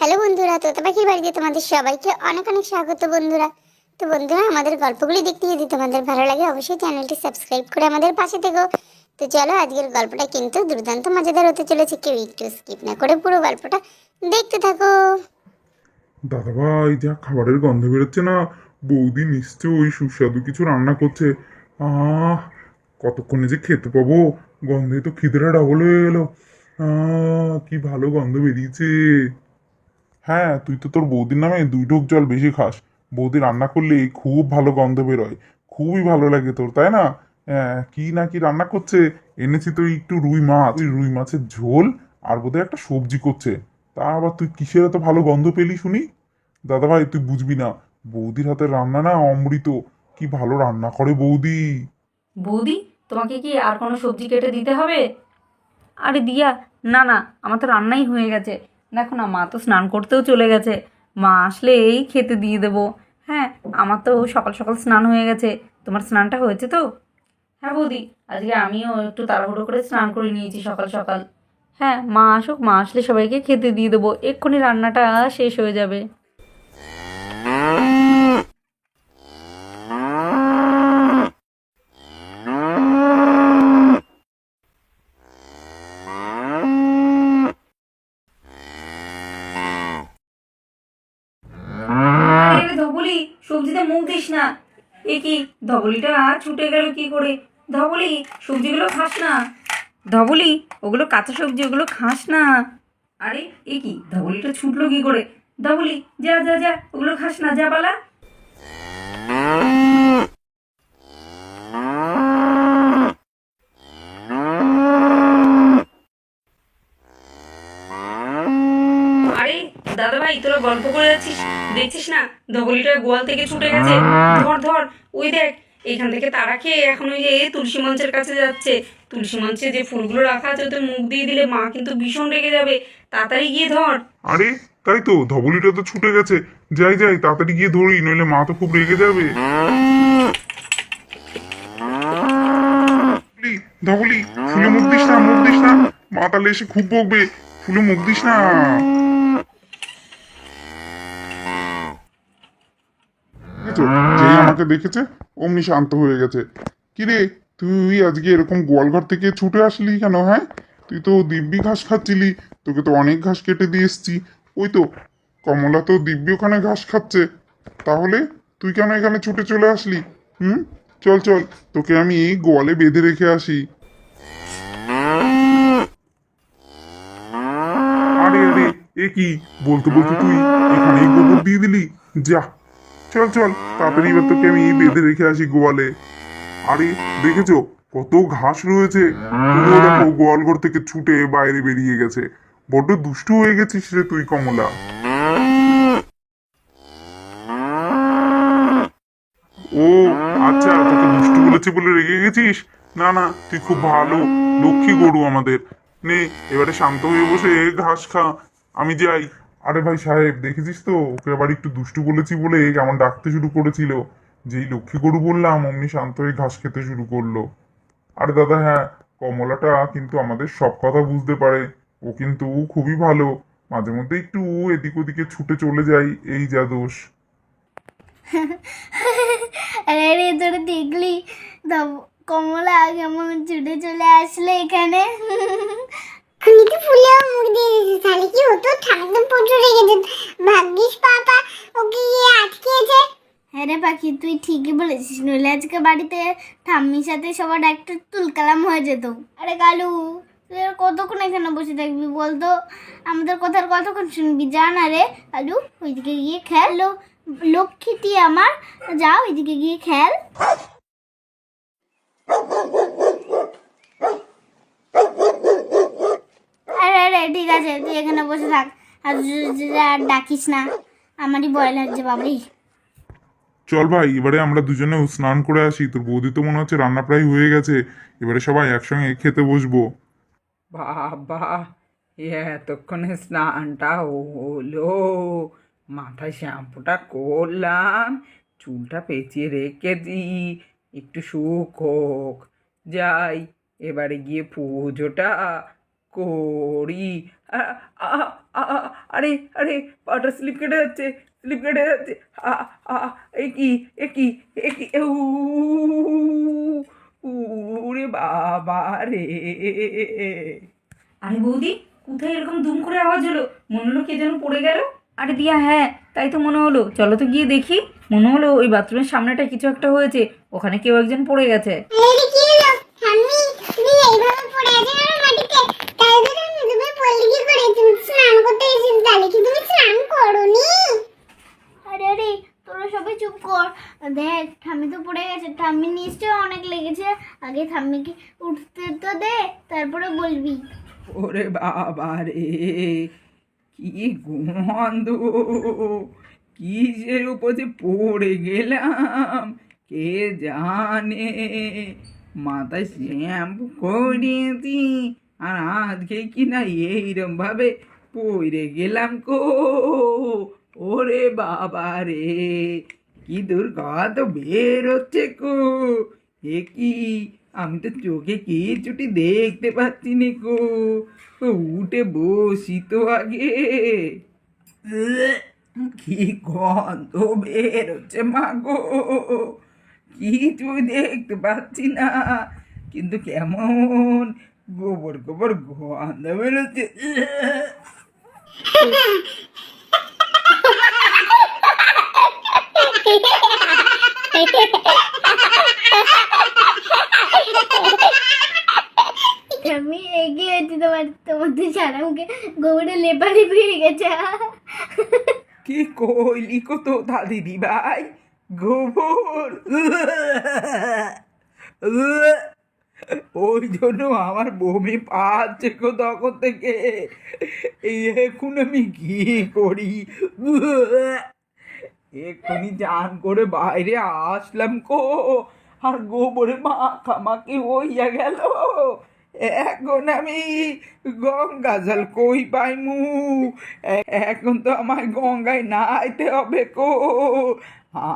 Hello বন্ধুরা, তোতা পাখির বাড়িতে তোমাদের সবাইকে অনেক অনেক স্বাগত বন্ধুরা। তো বন্ধুরা, আমাদের গল্পগুলি দেখতে যদি তোমাদের ভালো লাগে, অবশ্যই চ্যানেলটি সাবস্ক্রাইব করে আমাদের পাশে থেকো। তো চলো, আজকের গল্পটা কিন্তু দুর্দান্ত মজাদার হতে চলেছে, কেউ একটু স্কিপ না করে পুরো গল্পটা দেখতে থাকো। দাদা ভাই যা খাবারের গন্ধ বেরোচ্ছে না। বৌদি নিশ্চয়ই সুস্বাদু কিছু রান্না করছে। আহ, কতক্ষণে যে খেতে পাবো? গন্ধে তো খিদেটা ডাবল হয়ে গেল আহ, কি ভালো গন্ধ বেরিয়েছে। হ্যাঁ তুই তো তোর বৌদির নামে দুই ঢোক জল বেশি খাস। বৌদি রান্না করলে খুব ভালো গন্ধ বেরোয়। খুবই ভালো লাগে তোর, তাই না? কি না কি রান্না করছে? এনেছি তুই একটু রুই মাছ। রুই মাছের ঝোল আর বোধহয় একটা সবজি করছে। তা আবার তুই কিসের এত ভালো গন্ধ পেলি শুনি? দাদা ভাই, তুই বুঝবি না। বৌদির হাতে রান্না না অমৃত। কি ভালো রান্না করে বৌদি। বৌদি, তোমাকে কি আর কোনো সবজি কেটে দিতে হবে? আরে দিয়া, না না, আমার তো রান্নাই হয়ে গেছে। দেখো না, মা তো স্নান করতেও চলে গেছে। মা আসলে এই খেতে দিয়ে দেবো। হ্যাঁ আমার তো সকাল সকাল স্নান হয়ে গেছে। তোমার স্নানটা হয়েছে তো? হ্যাঁ বৌদি, আজকে আমিও একটু তাড়াহুড়ো করে স্নান করে নিয়েছি সকাল সকাল। হ্যাঁ মা আসুক, মা আসলে সবাইকে খেতে দিয়ে দেবো। এক্ষুনি রান্নাটা শেষ হয়ে যাবে আরে ধবলি সবজিতে মুখ দিস না এ কি ধবলিটা ছুটে গেল কি করে? ধবলি, সবজিগুলো খাস না। ধবলি, ওগুলো কাঁচা সবজি, ওগুলো খাস না। আরে, এ কি? ধবলিটা ছুটলো কি করে? ধবলি, যা যা যা, ওগুলো খাস না, যা বালা আরে দাদা ভাই তোরা গল্প করে যাচ্ছিস? দেখছিস না? ধবলিটা গোয়াল থেকে ছুটে গেছে। ধর ধর ওই দেখ এখান থেকে তারা খেয়ে এখন ওই যে তুলসী মঞ্চের কাছে যাচ্ছে। তুলসী মঞ্চে যে ফুলগুলো রাখা আছে ওতে মুখ দিয়ে দিলে মা কিন্তু ভীষণ রেগে যাবে। তাড়াতাড়ি গিয়ে ধর। আরে তাই তো ধবলিটা তো ছুটে গেছে। যাই যাই তাড়াতাড়ি গিয়ে ধরি নইলে মা তো খুব রেগে যাবে। ধবলি, ফুলে মুখ দিস না মুখ দিস না। মা তাহলে এসে খুব বকবে। ফুলে মুখ দিস না দেখেছ, যেই আমাকে দেখেছে? অমনি শান্ত হয়ে গেছে। কিরে, তুই আজকে এরকম গোয়ালঘর থেকে ছুটে আসলি কেন হ্যাঁ? তুই তো দিব্যি ঘাস খাচ্ছিলি, তোকে তো অনেক ঘাস কেটে দিয়ে এসছি। ওই তো, কমলা তো দিব্যি ওখানে ঘাস খাচ্ছে। তাহলে তুই কেন এখানে ছুটে চলে আসলি? হুম? চল চল, তোকে আমি এই গোয়ালে বেঁধে রেখে আসি। আরে আরে, এ কি? বলতে বলতে তুই এখানেই গোবর দিয়ে দিলি? যা। চল চল, তাড়াতাড়ি এবার তোকে আমি বেঁধে রেখে আসি গোয়ালে। আরে, দেখেছ? কত ঘাস রয়েছে। গোয়ালঘর থেকে ছুটে বাইরে বেরিয়ে গেছে। বড্ড দুষ্টু হয়ে গেছিস রে তুই, কমলা। ও আচ্ছা তোকে দুষ্টু বলেছে বলে রেগে গেছিস? না না, তুই খুব ভালো, লক্ষ্মী গরু আমাদের। নে, এবারে শান্ত হয়ে বসে ঘাস খা। আমি যাই। আরে ভাই সাহেব, দেখেছিস তো? ওকে আবার একটু দুষ্টু বলেছি বলে কেমন ডাকতে শুরু করেছিল। যেই লক্ষ্মী গরু বললাম, অমনি শান্ত হয়ে ঘাস খেতে শুরু করল। আরে দাদা হ্যাঁ কমলাটা কিন্তু আমাদের সব কথা বুঝতে পারে। ও কিন্তু খুবই ভালো। মাঝে মধ্যে একটু এদিক ওদিকে ছুটে চলে যাই, এই যা দোষ। আরে দেখলি? কমলা কেমন ছুটে চলে আসলে এখানে? আমি তো ফুলে মুখ দিয়ে দিয়েছি, তাহলে কি হতো ঠান্ডা প্রচুর রেগে যেত ভাগ্যিস পাপা ওকে গিয়ে আটকেছে। হ্যাঁ রে পাখি, তুই ঠিকই বলেছিস, নইলে আজকে বাড়িতে ঠাম্মির সাথে সবার একটা তুলকালাম হয়ে যেত। আরে কালু, তুই আর কতক্ষণ এখানে বসে থাকবি বলতো? আমাদের কথার কতক্ষণ শুনবি যা না রে কালু, ওইদিকে গিয়ে খেল। লক্ষ্মীটি আমার, যাও ওইদিকে গিয়ে খেল আরে আরে ঠিক আছে তুই এখানে বসে থাক। আর ডাকিস না। আমারই ভয় লাগছে বাবাই চল ভাই এবারে আমরা দুজনে স্নান করে আসি। তোর বৌদি তো মনে হচ্ছে রান্না প্রায় হয়ে গেছে। এবারে সবাই একসঙ্গে খেতে বসবো। বাবা এতক্ষণে স্নানটা হলো। মাথায় শ্যাম্পুটা করলাম। চুলটা পেঁচিয়ে রেখে দিই একটু শুকোক যাই এবারে গিয়ে পুজোটা করি। আরে আরে পাটা স্লিপ কেটে যাচ্ছে স্লিপ কেটে যাচ্ছে। এ কি এ কি এ কি উরে বাবা রে। আরে বৌদি কোথায় এরকম দুম করে আওয়াজ হলো? মনে হলো কে যেন পড়ে গেল। আরে দিয়া হ্যাঁ তাই তো মনে হলো। চলো তো গিয়ে দেখি। মনে হলো ওই বাথরুমের সামনেটা কিছু একটা হয়েছে। ওখানে কেউ একজন পড়ে গেছে আরে কি হলো ঠাম্মি তুমি এইভাবে পড়ে আছো কেন মাটিতে তাই তো তুমি তুমি পড়লে কি করে তুমি তো স্নান করতে এসেছ তাহলে কি তুমি স্নান করোনি আরে আরে তোরা সবাই চুপ কর দেখ, ঠাম্মি তো পড়ে গেছে। ঠাম্মি নিশ্চয়ই অনেক লেগেছে। আগে ঠাম্মিকে উঠতে তো দে, তারপরে বলবি। ওরে বাবা রে, কি গন্ধ কিসের উপর পড়ে গেলাম, কে জানে? মাথায় শ্যাম্পু করিয়েছি, আর আজকে কি না এইরম ভাবে পড়ে গেলাম কো ওরে বাবা রে কি দুর্গন্ধ বের হচ্ছে কো। এ কি? আমি তো চোখে কিছুটি দেখতে পাচ্ছি নে কো। উঠে বসি তো আগে। কি গন্ধ বের হচ্ছে মা গো। কিছু দেখতে পাচ্ছি না। কিন্তু কেমন গোবর গোবর গন্ধ বেরোচ্ছে আমি এগিয়ে আছি তোমার, তোমাদের সারা মুখে গোবরে লেপালি পেয়ে গেছে। কি কইলি কত দিদি ভাই? গোবর। ওই জন্য আমার বমি পাচ্ছে গো তখন থেকে। এখন আমি কি করি? এক্ষুনি চান করে বাইরে আসলাম কো। আর গোবরে মাখামাখি হইয়া গেল। এখন আমি গঙ্গা জল কই পাইমু? এখন তো আমার গঙ্গায় নাইতে হবে কো।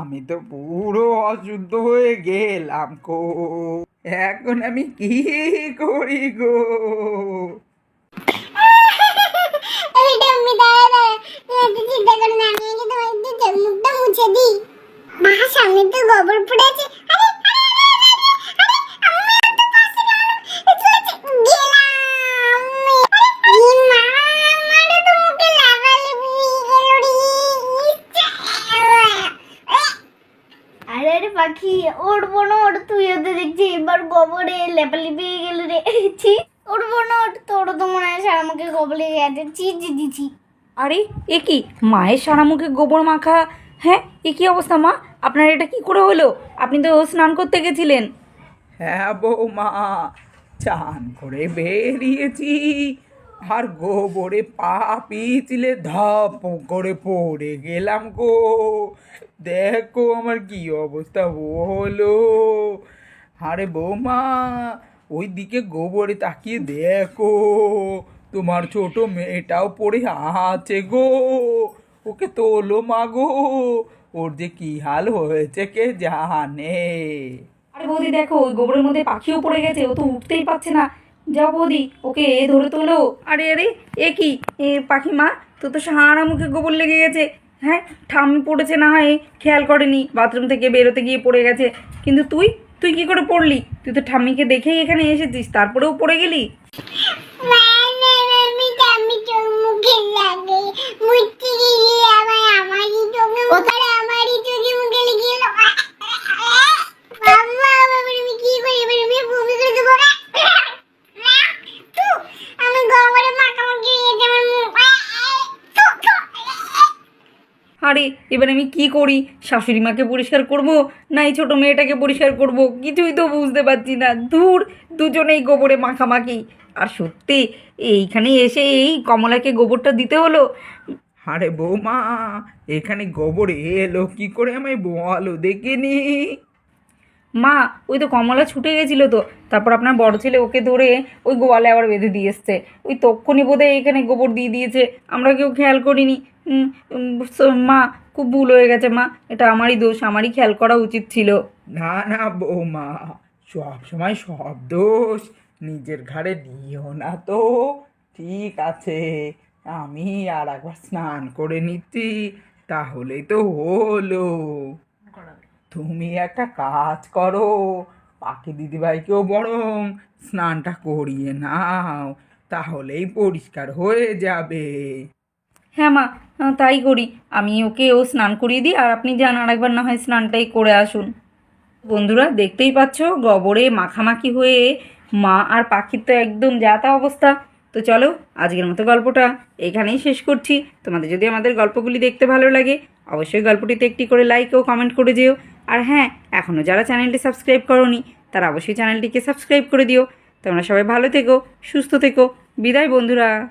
আমি তো পুরো অশুদ্ধ হয়ে গেলাম কো। এখন আমি কি করি গো? ঠাম্মি দাঁড়া দাঁড়া তুমি চিন্তা করো না, আমি আগে তোমার একটু মুখটা মুছে দিই। মা, সামনে তো গোবর পড়ে আছে। আরে পাখি উঠবো না ওর তুই ওদের দেখছি, এবার গোবরে লেপালি পেয়ে গেল রে ছি উঠবো না ওঠ তোর তো মনে হয় সারা মুখে গোবর লেগে গেছে ছি আরে এ কি? মায়ের সারা মুখে গোবর মাখা? হ্যাঁ এ কি অবস্থা মা? আপনার এটা কি করে হলো? আপনি তো স্নান করতে গেছিলেন। হ্যাঁ বৌমা চান করে বেরিয়েছি। আর গোবরে পা পিছলে ধপ করে পড়ে গেলাম গো। দেখো আমার কি অবস্থা হলো আরে বৌমা ওই দিকে গোবরে তাকিয়ে দেখো। তোমার ছোট মেয়েটাও পড়ে আছে গো। ওকে তোলো মা গো। ওর যে কি হাল হয়েছে কে জানে? আরে বৌদি দেখো ওই গোবরের মধ্যে পাখিও পড়ে গেছে ও তো উঠতেই পারছে না। যাও বৌদি ওকে এ ধরে তোলো। আরে আরে এ কি? এ পাখি মা তো তো সারা মুখে গোবর লেগে গেছে। হ্যাঁ ঠাম্মি পড়েছে না হয় খেয়াল করেনি বাথরুম থেকে বেরোতে গিয়ে পড়ে গেছে। কিন্তু তুই তুই কি করে পড়লি? তুই তো ঠাম্মিকে দেখেই এখানে এসেছিস তারপরেও পড়ে গেলি? আরে এবার আমি কি করি? শাশুড়ি মাকে পরিষ্কার করব? না এই ছোটো মেয়েটাকে পরিষ্কার করব? কিছুই তো বুঝতে পারছি না। দূর দুজনেই গোবরে মাখামাখি। আর সত্যি এইখানে এসে এই কমলাকে গোবরটা দিতে হলো? আরে বৌমা এখানে গোবর এলো কি করে আমায় বলো দেখিনি মা ওই তো কমলা ছুটে গেছিল তো তারপর আপনার বড় ছেলে ওকে ধরে ওই গোয়ালে আবার বেঁধে দিয়ে এসছে। ওই তক্ষণি বোধহয় এখানে গোবর দিয়ে দিয়েছে আমরা কেউ খেয়াল করিনি। মা খুব ভুল হয়ে গেছে মা এটা আমারই দোষ আমারই খেয়াল করা উচিত ছিল। না না বৌমা সব সময় সব দোষ। নিজের ঘাড়ে নিও না তো। ঠিক আছে, আমি আর একবার স্নান করে নিচ্ছি তাহলেই তো হলো। তুমি একটা কাজ করো, পাখি দিদিভাইকেও বরং স্নানটা করিয়ে নাও, তাহলেই পরিষ্কার হয়ে যাবে। হ্যাঁ মা, তাই করি। আমি ওকে ও স্নান করিয়ে দিই, আর আপনি যান আর একবার না হয় স্নানটাই করে আসুন। বন্ধুরা, দেখতেই পাচ্ছ, গোবরে মাখামাখি হয়ে মা আর পাখির তো একদম যা তা অবস্থা। তো চলো, আজকের মতো গল্পটা এখানেই শেষ করছি। তোমাদের যদি আমাদের গল্পগুলি দেখতে ভালো লাগে, অবশ্যই গল্পটিতে একটি করে লাইক ও কমেন্ট করে দিও। আর হ্যাঁ এখনও যারা চ্যানেলটি সাবস্ক্রাইব করনি, তারা অবশ্যই চ্যানেলটিকে সাবস্ক্রাইব করে দিও। তোমরা সবাই ভালো থেকো, সুস্থ থেকো। বিদায় বন্ধুরা।